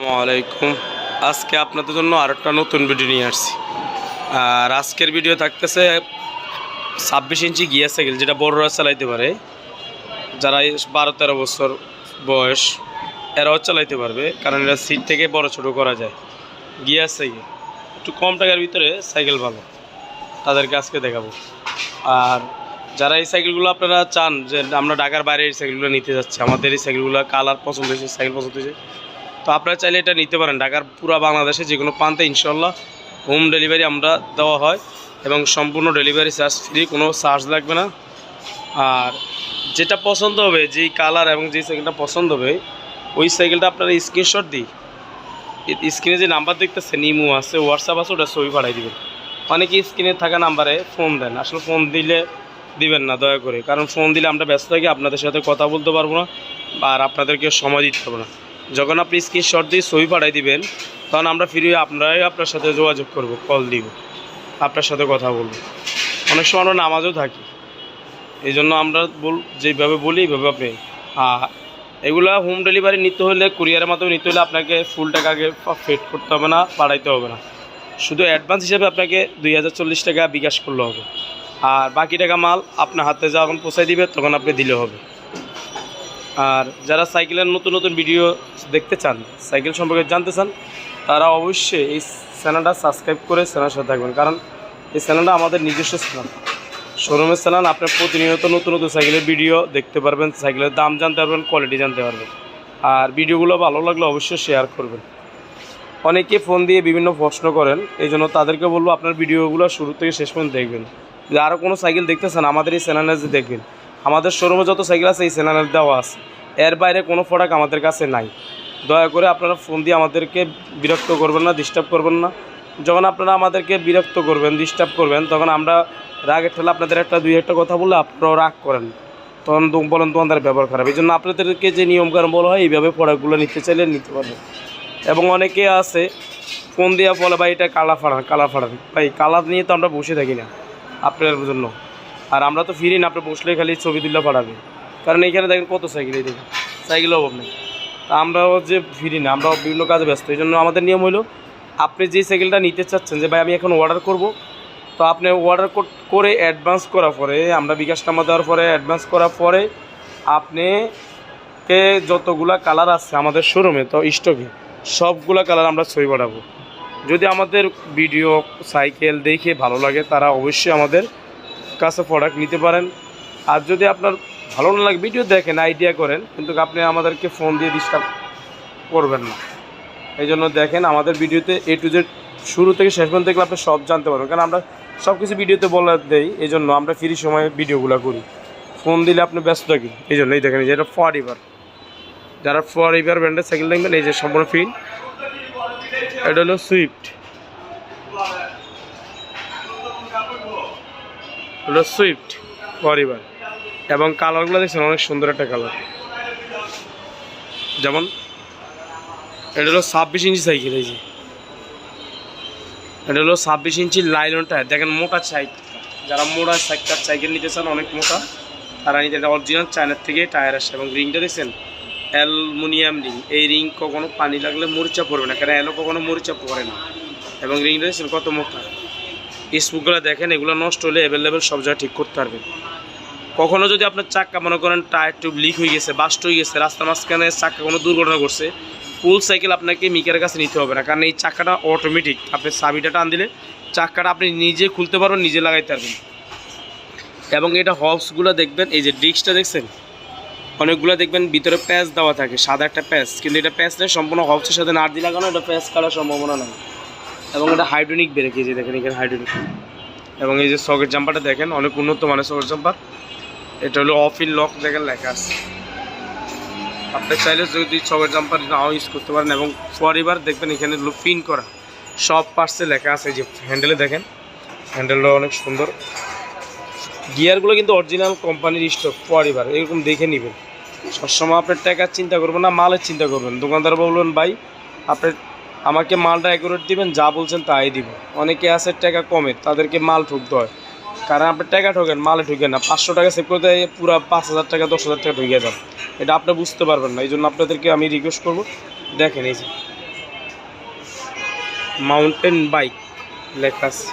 আসসালামাইকুম আজকে আপনাদের জন্য আরেকটা নতুন ভিডিও নিয়ে আসছি। আর আজকের ভিডিও থাকতেছে ছাব্বিশ ইঞ্চি গিয়ার সাইকেল যেটা বড়রা চালাইতে পারে। যারা বারো তেরো বছর বয়স, এরাও চালাইতে পারবে, কারণ এটা সিট থেকে বড় ছোট করা যায়। গিয়ার সাইকেল একটু কম টাকার ভিতরে সাইকেল ভালো। তাদেরকে আজকে দেখাবো। আর যারা এই সাইকেলগুলো আপনারা চান, যে আমরা ঢাকার বাইরে এই সাইকেলগুলো নিতে যাচ্ছি, আমাদের এই সাইকেলগুলো কালার পছন্দ হয়েছে সাইকেল পছন্দ হয়েছে তো আপনারা চাইলে এটা নিতে পারেন। ঢাকার পুরো বাংলাদেশে যে কোনো প্রান্তে ইনশাল্লাহ হোম ডেলিভারি আমরা দেওয়া হয় এবং সম্পূর্ণ ডেলিভারি চার্জ ফ্রি কোনো চার্জ লাগবে না। আর যেটা পছন্দ হবে, যেই কালার এবং যেই সাইকেলটা পছন্দ হবে, ওই সাইকেলটা আপনারা স্ক্রিনশট দিই। স্ক্রিনে যে নাম্বার দেখতেছেন, ইমো আছে হোয়াটসঅ্যাপ আছে, ওটা ছবি পাঠাই দিবেন। অনেকে স্ক্রিনে থাকা নাম্বারে ফোন দেন। আসলে ফোন দিলে দিবেন না, দয়া করে। কারণ ফোন দিলে আমরা ব্যস্ত থাকি, আপনাদের সাথে কথা বলতে পারব না আর আপনাদেরকে সময় দিতে পারব না। যখন আপনি স্ক্রিনশট দিয়ে ছবি পাঠাই দিবেন, তখন আমরা ফিরে আপনারাই আপনার সাথে যোগাযোগ করব কল দিব, আপনার সাথে কথা বলব। অনেক সময় আমরা নামাজও থাকি। এই জন্য আমরা বল, যেভাবে বলি এইভাবে আপনি এগুলা হোম ডেলিভারি নিতে হলে কুরিয়ারের মাধ্যমে নিতে হলে আপনাকে ফুল টাকা আগে পেড করতে হবে না পাঠাইতে হবে না। শুধু অ্যাডভান্স হিসেবে আপনাকে দুই হাজার চল্লিশ টাকা বিকাশ করলে হবে। আর বাকি টাকা মাল আপনার হাতে যখন পৌঁছাই দিবে, তখন আপনি দিলে হবে। আর যারা সাইকেলের নতুন নতুন ভিডিও দেখতে চান, সাইকেল সম্পর্কে জানতে চান, তারা অবশ্যই এই চ্যানেলটা সাবস্ক্রাইব করে চ্যানেলের সাথে থাকবেন। কারণ এই চ্যানেলটা আমাদের নিজস্ব চ্যানেল শোরুমের চ্যানেল আপনার প্রতিনিয়ত নতুন নতুন সাইকেলের ভিডিও দেখতে পারবেন, সাইকেলের দাম জানতে পারবেন কোয়ালিটি জানতে পারবেন। আর ভিডিওগুলো ভালো লাগলে অবশ্যই শেয়ার করবেন। অনেকে ফোন দিয়ে বিভিন্ন প্রশ্ন করেন এই জন্য তাদেরকে বলব আপনার ভিডিওগুলো শুরু থেকে শেষ পর্যন্ত দেখবেন। যে আরও কোনো সাইকেল দেখতেছেন আমাদের এই চ্যানেলে যে দেখবেন। আমাদের শোরুমে যত সাইকেল আছে, এই চ্যানেলে দেওয়া আছে। এর বাইরে কোনো প্রোডাক্ট আমাদের কাছে নাই। দয়া করে আপনারা ফোন দিয়ে আমাদেরকে বিরক্ত করবেন না ডিস্টার্ব করবেন না। যখন আপনারা আমাদেরকে বিরক্ত করবেন ডিস্টার্ব করবেন, তখন আমরা রাগের ঠেলে আপনাদের একটা, দুই একটা কথা বললে আপনারাও রাগ করেন। তখন বলেন, তোমাদের ব্যবহার খারাপ। এই জন্য আপনাদেরকে যে নিয়মকানুন বলা হয়, এইভাবে প্রোডাক্টগুলো নিতে চাইলে নিতে পারবেন। এবং অনেকে আছে ফোন দিয়ে বলে, ভাই, এটা কালা ফাড়ান কালা ফাড়ান ভাই কালার নিয়ে তো আমরা বসে থাকি না আপনার জন্য। আর আমরা তো ফিরি না আপনি বসলে খালি ছবি তুলে পাঠাবে। কারণ এইখানে দেখেন কত সাইকেল, এই দেখেন। সাইকেলের অভাব নেই। তা আমরাও যে ফিরি না আমরা বিভিন্ন কাজে ব্যস্ত। এই জন্য আমাদের নিয়ম হলো আপনি যে সাইকেলটা নিতে চাচ্ছেন, যে ভাই আমি এখন অর্ডার করব, তো আপনি অর্ডার করে অ্যাডভান্স করার পরে, আমরা বিকাশ নাম্বার দেওয়ার পরে অ্যাডভান্স করার পরে আপনি কে যতগুলা কালার আছে আমাদের শোরুমে তো স্টকে সবগুলা কালার আমরা ছবি পাঠাবো। যদি আমাদের ভিডিও সাইকেল দেখে ভালো লাগে, তারা অবশ্যই আমাদের কাছে প্রোডাক্ট নিতে পারেন। আর যদি আপনার ভালো না লাগে ভিডিও দেখেন আইডিয়া করেন, কিন্তু আপনি আমাদেরকে ফোন দিয়ে ডিস্টার্ব করবেন না। এই জন্য দেখেন, আমাদের ভিডিওতে এ টু জেড শুরু থেকে শেষ পর্যন্ত দেখলে আপনি সব জানতে পারবেন। কারণ আমরা সব কিছু ভিডিওতে বলে দেই, এই জন্য আমরা ফ্রি সময়ে ভিডিওগুলো করি। ফোন দিলে আপনি ব্যস্ত থাকি এই জন্য এই দেখেন, এই যে এটা ফর ইভার যারা ফর ইভার ব্র্যান্ডের সাইকেল দেখবেন, এই যে সম্পূর্ণ ফ্রি এটা হলো সুইফট হলো সুইফট পরিবার। এবং কালারগুলো দেখছেন অনেক সুন্দর একটা কালার। যেমন এটা হলো ছাব্বিশ ইঞ্চি সাইকেল, এই যে। এটা হলো ছাব্বিশ ইঞ্চি লাইলন টায়ার। দেখেন মোটা সাইকেল যারা মোটা সাইকেল সাইকেল নিতে চান, অনেক মোটা। তারা নিতে অরিজিনাল চায়নার থেকে টায়ার আসে এবং রিংটা দেখছেন, অ্যালুমিনিয়াম রিং। এই রিং কখনো পানি লাগলে মরিচা পড়বে না, কারণ অ্যালো কখনো মরিচা পড়ে না। এবং রিংটা দেখছেন কত মোটা। স্পুকগুলো দেখেন, এগুলো নষ্ট হলে অ্যাভেলেবেল সব জায়গায় ঠিক করতে পারবেন। কখনও যদি আপনার চাক্কা মনে করেন টায়ার টিউব লিক হয়ে গেছে বাস্ট হয়ে গেছে, রাস্তার মাঝখানে চাক্কা কোনো দুর্ঘটনা করছে ফুল সাইকেল আপনাকে মিকের কাছে নিতে হবে না, কারণ এই চাক্কাটা অটোমেটিক আপনি চাবিটা টান দিলে চাক্কাটা আপনি নিজে খুলতে পারবেন, নিজে লাগাইতে পারবেন। এবং এটা হবসগুলো দেখবেন, এই যে ডিস্কটা দেখছেন? অনেকগুলো দেখবেন, ভিতরে প্যাচ দেওয়া থাকে, সাদা একটা প্যাচ কিন্তু এটা প্যাচ নেই, সম্পূর্ণ হবসের সাথে নাট দিয়ে লাগানো, এটা প্যাচ কাটার সম্ভাবনা নেই। এবং এটা হাইড্রোনিক ব্রেক এই যে দেখেন এখানে হাইড্রোনিক। এবং এই যে সকেট জাম্পারটা দেখেন, অনেক উন্নত মানের সকেট জাম্পার। এটা হলো অফ ইন লক, দেখেন লেখা আছে। আপনি চাইলে যদি সকেট জাম্পার নাও ইউজ করতে পারেন এবং পরিবার দেখবেন এখানে পিন করা। সব পার্টসে লেখা আছে যে হ্যান্ডেলে দেখেন। হ্যান্ডেলটা অনেক সুন্দর। গিয়ারগুলো কিন্তু অরিজিনাল কোম্পানির স্টক পরিবার, এরকম দেখে নেবেন। সবসময় আপনার টাকার চিন্তা করবেন না, মালের চিন্তা করবেন। দোকানদার বলবেন, ভাই, আপনি আমাকে মালটা অ্যাকুরেট দিবেন, যা বলছেন তাই দিব। অনেকে আছে টাকা কমে, তাদেরকে মাল ঠুকতে হয়। কারণ আপনি টাকা ঠকেন, মালে ঠুকেন না। পাঁচশো টাকা সেভ করতে পুরো পাঁচ হাজার টাকা, দশ হাজার টাকা ঢুকে যান এটা আপনি বুঝতে পারবেন না এই জন্য আপনাদেরকে আমি রিকোয়েস্ট করব, দেখেন এই যে। মাউন্টেন বাইক লেখা আছে।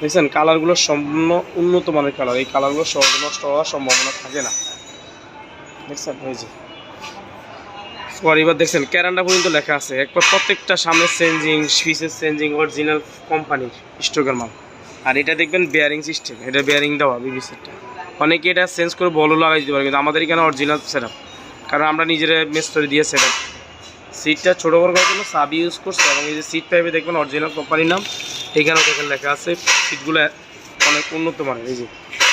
দেখছেন? কালারগুলো সম্পূর্ণ উন্নত মানের কালার এই কালারগুলো সহজে নষ্ট হওয়ার সম্ভাবনা থাকে না। দেখছেন? ওই যে। পর এবার দেখছেন ক্যারান্ডা পর্যন্ত লেখা আছে। একবার প্রত্যেকটা সামনে চেঞ্জিং সুইচের চেঞ্জিং অরিজিনাল কোম্পানির স্টোকের মাল আর এটা দেখবেন বেয়ারিং সিস্টেম এটা বেয়ারিং দেওয়া বিবি সেটটা অনেকে এটা চেঞ্জ করে বলও লাগাই দিতে পারে, কিন্তু আমাদের এখানে অরিজিনাল সেট কারণ আমরা নিজেরা মেস্তরি দিয়ে সেট সিটটা ছোটো বড় করার জন্য সাব ইউজ করছে, এবং এই যে সিট পাইপে দেখবেন অরিজিনাল কোম্পানির নাম, এখানেও দেখেন লেখা আছে সিটগুলো অনেক উন্নত মানের, এই যে।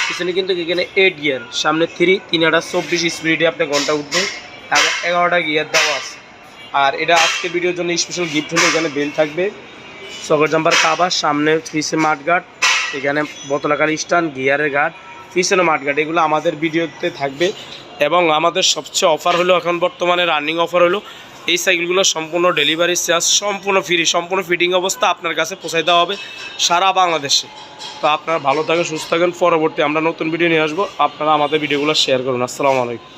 পিছনে কিন্তু এখানে এইট গিয়ার সামনে থ্রি তিন আটা চব্বিশ স্পিডে আপনি ঘণ্টা উঠবে। এগারোটা গিয়ার দেওয়া আছে। আর এটা আজকে ভিডিওর জন্য স্পেশাল গিফট হলো, এখানে বেল থাকবে। সগর জাম্পার কাবার, সামনে পিছে মাঠগাট এখানে বোতলাকার স্টান গিয়ারের গার্ড পিছনে মাঠগাট এগুলো আমাদের ভিডিওতে থাকবে। এবং আমাদের সবচেয়ে অফার হলো এখন বর্তমানে রানিং অফার হলো, এই সাইকেলগুলো সম্পূর্ণ ডেলিভারি চার্জ সম্পূর্ণ ফ্রি সম্পূর্ণ ফিটিং অবস্থা আপনার কাছে পৌঁছাই দেওয়া হবে সারা বাংলাদেশে। তো আপনারা ভালো থাকেন, সুস্থ থাকেন, পরবর্তী আমরা নতুন ভিডিও নিয়ে আসব, আপনারা আমাদের ভিডিওগুলো শেয়ার করুন। আসসালামু আলাইকুম।